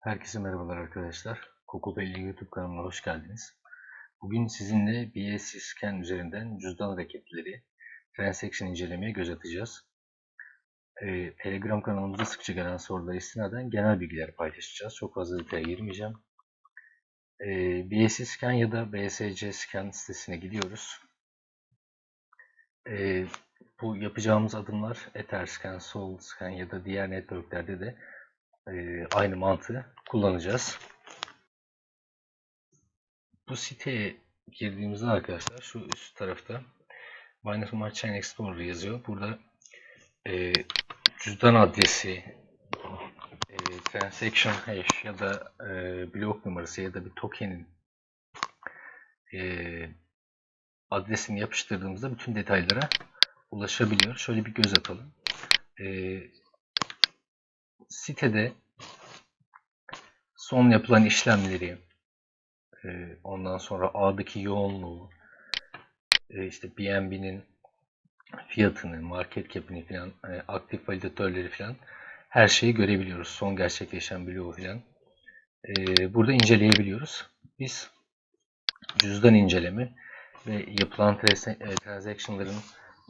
Herkese merhabalar arkadaşlar. Kokopelli YouTube kanalına hoş geldiniz. Bugün sizinle BSC Scan üzerinden cüzdan hareketleri, transaction incelemeye göz atacağız. Ee, Telegram kanalımızda sıkça gelen sorulara istinaden genel bilgiler paylaşacağız. Çok fazla detaya girmeyeceğim. Ee, BSC Scan ya da BSC Scan sitesine gidiyoruz. Ee, bu yapacağımız adımlar Etherscan, SolScan ya da diğer networklerde de e, aynı mantığı kullanacağız. Bu siteye girdiğimizde arkadaşlar şu üst tarafta Binance Smart Chain Explorer yazıyor. Burada e, cüzdan adresi, e, transaction hash ya da e, blok numarası ya da bir token'in e, adresini yapıştırdığımızda bütün detaylara ulaşabiliyor. Şöyle bir göz atalım. E, sitede son yapılan işlemleri, e, ondan sonra ağdaki yoğunluğu, e, işte BNB'nin fiyatını, market cap'ini falan, e, aktif validatörleri falan her şeyi görebiliyoruz. Son gerçekleşen bloğu falan. E, burada inceleyebiliyoruz. Biz cüzdan inceleme ve yapılan e, transaction'ların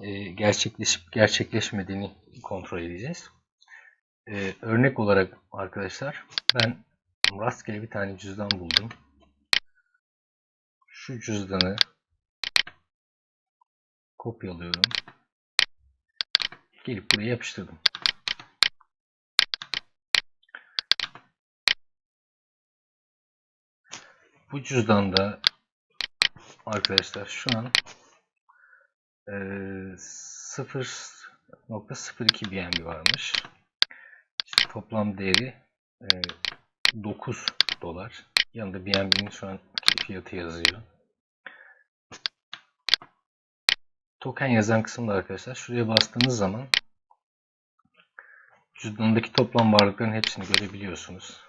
e, gerçekleşip gerçekleşmediğini kontrol edeceğiz. Ee, örnek olarak arkadaşlar ben rastgele bir tane cüzdan buldum. Şu cüzdanı kopyalıyorum. Gelip buraya yapıştırdım. Bu cüzdanda arkadaşlar şu an e, 0.02 BNB varmış. İşte toplam değeri e, 9 dolar. Yanında BNB'nin şu an fiyatı yazıyor. Token yazan kısımda arkadaşlar şuraya bastığınız zaman cüzdanındaki toplam varlıkların hepsini görebiliyorsunuz.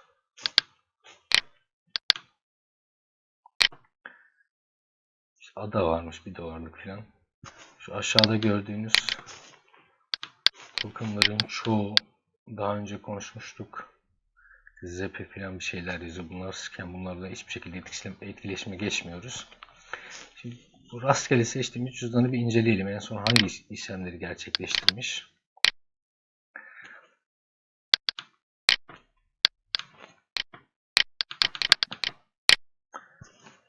İşte ada varmış bir dolarlık falan. Şu aşağıda gördüğünüz tokenların çoğu daha önce konuşmuştuk. Zepe falan bir şeyler yazıyor. Bunlar scan. Bunlarla hiçbir şekilde etkileşime, etkileşime geçmiyoruz. Şimdi bu rastgele seçtiğimiz cüzdanı bir inceleyelim. En son hangi işlemleri gerçekleştirmiş?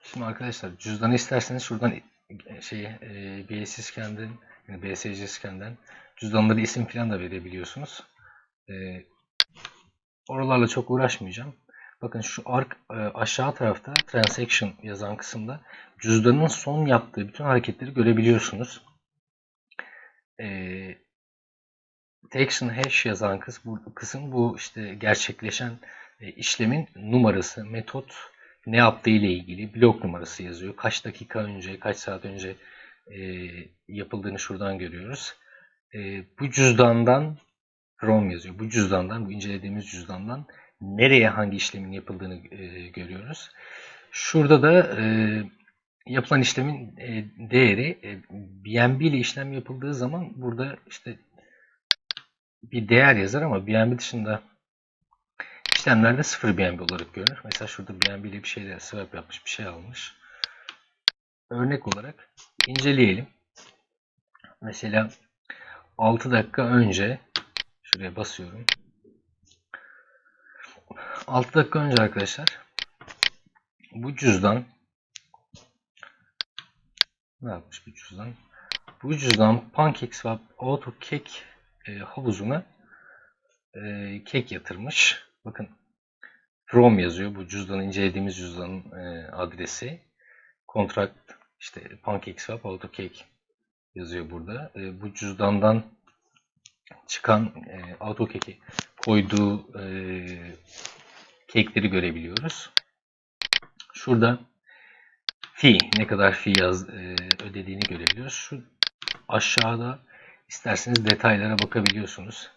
Şimdi arkadaşlar cüzdanı isterseniz şuradan şey e, BSC scan'den yani BSC scan'den cüzdanları isim falan da verebiliyorsunuz. E, oralarla çok uğraşmayacağım. Bakın şu ark e, aşağı tarafta transaction yazan kısımda cüzdanın son yaptığı bütün hareketleri görebiliyorsunuz. E, Detection hash yazan kısım bu, işte gerçekleşen e, işlemin numarası, metot ne yaptığı ile ilgili blok numarası yazıyor. Kaç dakika önce, kaç saat önce e, yapıldığını şuradan görüyoruz. Bu cüzdandan from yazıyor. Bu cüzdandan, bu incelediğimiz cüzdandan nereye hangi işlemin yapıldığını e, görüyoruz. Şurada da e, yapılan işlemin e, değeri e, BNB ile işlem yapıldığı zaman burada işte bir değer yazar ama BNB dışında işlemlerde 0 BNB olarak görünür. Mesela şurada BNB ile bir şeyler swap yapmış, bir şey almış. Örnek olarak inceleyelim. Mesela 6 dakika önce şuraya basıyorum. 6 dakika önce arkadaşlar bu cüzdan ne yapmış bu cüzdan? Bu cüzdan PancakeSwap AutoCake e, havuzuna e, kek yatırmış. Bakın from yazıyor. Bu cüzdanı incelediğimiz cüzdanın e, adresi. Contract işte PancakeSwap AutoCake yazıyor burada. E, bu cüzdandan çıkan e, AutoCake'i koyduğu e, kekleri görebiliyoruz. Şurada fee ne kadar fee yaz, e, ödediğini görebiliyoruz. Şu aşağıda isterseniz detaylara bakabiliyorsunuz.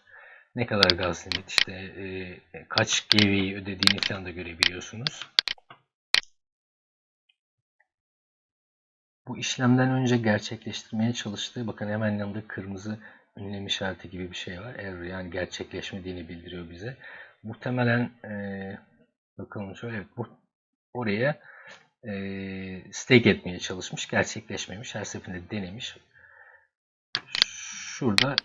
Ne kadar gaz limit işte e, kaç GV'yi ödediğini falan da görebiliyorsunuz. Bu işlemden önce gerçekleştirmeye çalıştığı bakın hemen yanında kırmızı ünlem işareti gibi bir şey var. Error yani gerçekleşmediğini bildiriyor bize. Muhtemelen e, Bakalım şöyle bu oraya e, stake etmeye çalışmış. Gerçekleşmemiş. Her seferinde denemiş. Şurada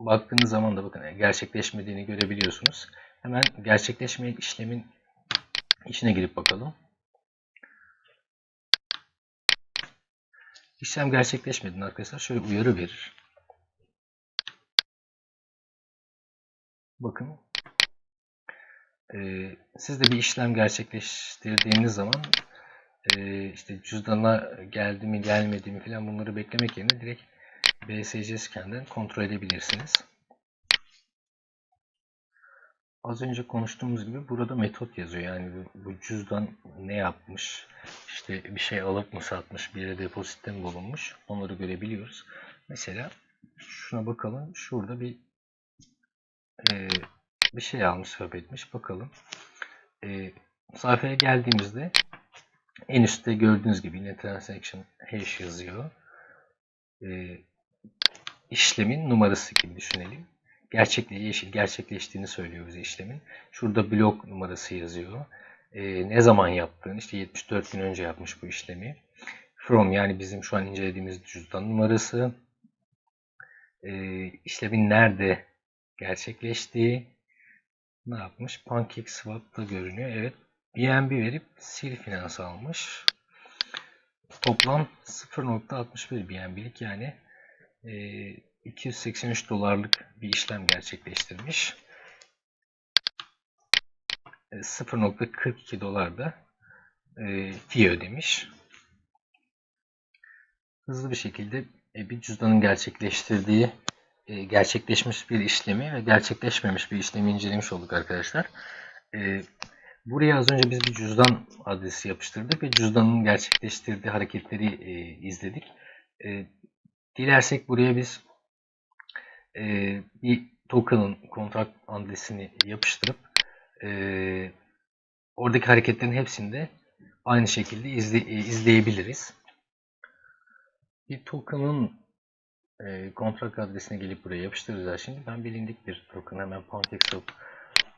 baktığınız zaman da bakın e, gerçekleşmediğini görebiliyorsunuz. Hemen gerçekleşmeyen işlemin içine girip bakalım. İşlem gerçekleşmedi arkadaşlar. Şöyle uyarı verir. Bakın. Ee, siz de bir işlem gerçekleştirdiğiniz zaman e, işte cüzdana geldi mi gelmedi mi falan bunları beklemek yerine direkt BSC scan'den kontrol edebilirsiniz. Az önce konuştuğumuz gibi burada metot yazıyor. Yani bu, bu cüzdan ne yapmış, işte bir şey alıp mı satmış, bir yere depozitte mi bulunmuş onları görebiliyoruz. Mesela şuna bakalım. Şurada bir e, bir şey almış, swap etmiş. Bakalım. E, sayfaya geldiğimizde en üstte gördüğünüz gibi yine transaction hash yazıyor. E, işlemin numarası gibi düşünelim. Gerçekle yeşil gerçekleştiğini söylüyor bize işlemin. Şurada blok numarası yazıyor. E, ne zaman yaptığını işte 74 gün önce yapmış bu işlemi. From yani bizim şu an incelediğimiz cüzdan numarası. E, işlemin nerede gerçekleştiği ne yapmış? PancakeSwap'ta görünüyor. Evet. BNB verip sil finans almış. Toplam 0.61 BNB'lik yani e, 283 dolarlık bir işlem gerçekleştirmiş. 0.42 dolar da e, fee ödemiş. Hızlı bir şekilde e, bir cüzdanın gerçekleştirdiği e, gerçekleşmiş bir işlemi ve gerçekleşmemiş bir işlemi incelemiş olduk arkadaşlar. E, buraya az önce biz bir cüzdan adresi yapıştırdık ve cüzdanın gerçekleştirdiği hareketleri e, izledik. Dilersek buraya biz bir token'ın kontrat adresini yapıştırıp oradaki hareketlerin hepsini de aynı şekilde izle, izleyebiliriz. Bir token'ın e, kontrat adresine gelip buraya yapıştıracağız şimdi. Ben bilindik bir token hemen PancakeSwap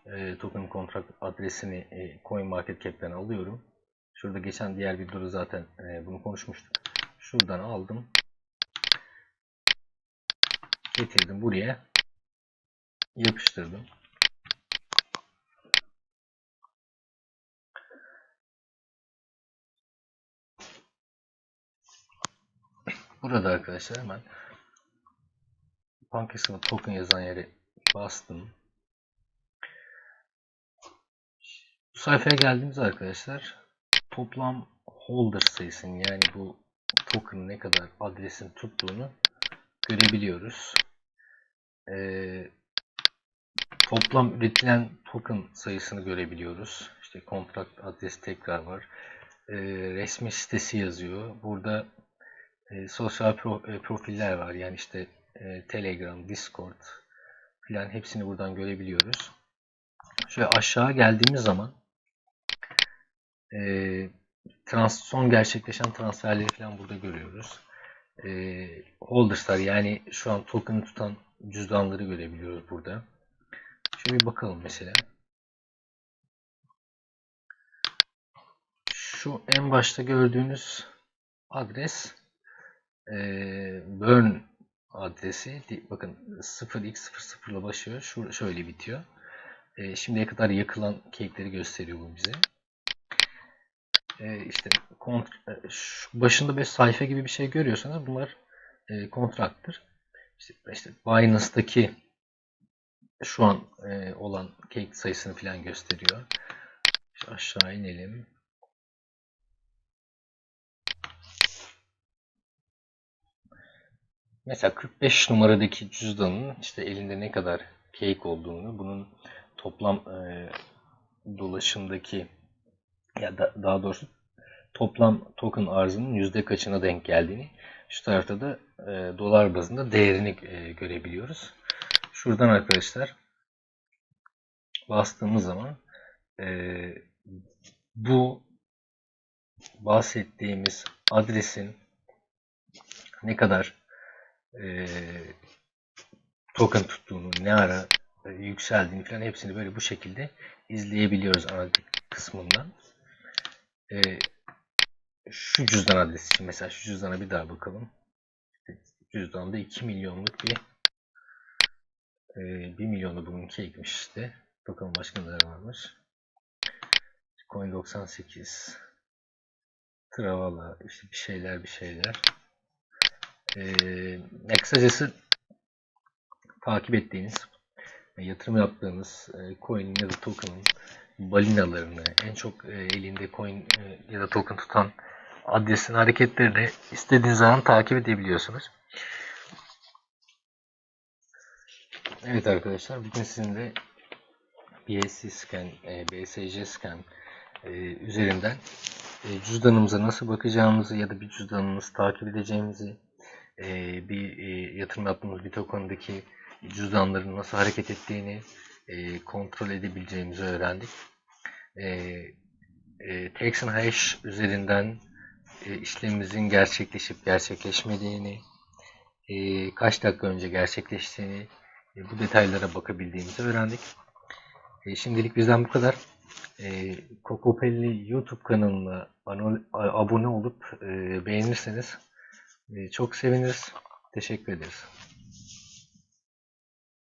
e, token kontrat adresini e, CoinMarketCap'ten alıyorum. Şurada geçen diğer videoda zaten e, bunu konuşmuştuk. Şuradan aldım. Getirdim buraya. Yapıştırdım. Burada arkadaşlar hemen PancakeSwap token yazan yere bastım. Bu sayfaya geldiğimiz arkadaşlar toplam holder sayısını yani bu token ne kadar adresin tuttuğunu görebiliyoruz. Ee, toplam üretilen token sayısını görebiliyoruz. İşte kontrat adresi tekrar var. Ee, resmi sitesi yazıyor. Burada e, sosyal pro, e, profiller var. Yani işte e, Telegram, Discord filan hepsini buradan görebiliyoruz. Şöyle aşağı geldiğimiz zaman e, trans, son gerçekleşen transferleri falan burada görüyoruz. E, holders'lar yani şu an token'ı tutan cüzdanları görebiliyoruz burada. Şöyle bir bakalım mesela. Şu en başta gördüğünüz adres e, burn adresi bakın 0x00 ile başlıyor. Şu, şöyle bitiyor. E, şimdiye kadar yakılan cake'leri gösteriyor bu bize. E, işte kont şu başında bir sayfa gibi bir şey görüyorsanız bunlar e, kontraktır. İşte, işte Binance'daki şu an e, olan cake sayısını falan gösteriyor. İşte aşağı inelim. Mesela 45 numaradaki cüzdanın işte elinde ne kadar cake olduğunu, bunun toplam e, dolaşımdaki ya da daha doğrusu toplam token arzının yüzde kaçına denk geldiğini, şu tarafta da e, dolar bazında değerini e, görebiliyoruz. Şuradan arkadaşlar bastığımız zaman e, bu bahsettiğimiz adresin ne kadar e, token tuttuğunu, ne ara e, yükseldiğini falan hepsini böyle bu şekilde izleyebiliyoruz analitik kısmından e, şu cüzdan adresi için mesela şu cüzdana bir daha bakalım. Cüzdanda 2 milyonluk bir e, 1 milyonu bununki ekmiş işte. Bakalım başka neler varmış. Coin 98 Travala işte bir şeyler bir şeyler. Ee, ya kısacası takip ettiğiniz e, yatırım yaptığınız e, coin ya da token'ın balinalarını en çok e, elinde coin e, ya da token tutan adresin hareketlerini istediğiniz zaman takip edebiliyorsunuz. Evet arkadaşlar bugün sizinle BSC scan, e, BSC scan e, üzerinden e, cüzdanımıza nasıl bakacağımızı ya da bir cüzdanımızı takip edeceğimizi e, bir e, yatırım yaptığımız bir tokendaki cüzdanların nasıl hareket ettiğini e, kontrol edebileceğimizi öğrendik. E, e, Texan Hash üzerinden e, işlemimizin gerçekleşip gerçekleşmediğini, e, kaç dakika önce gerçekleştiğini, e, bu detaylara bakabildiğimizi öğrendik. E, şimdilik bizden bu kadar. E, Kokopelli YouTube kanalına abone olup e, beğenirseniz çok seviniriz. Teşekkür ederiz.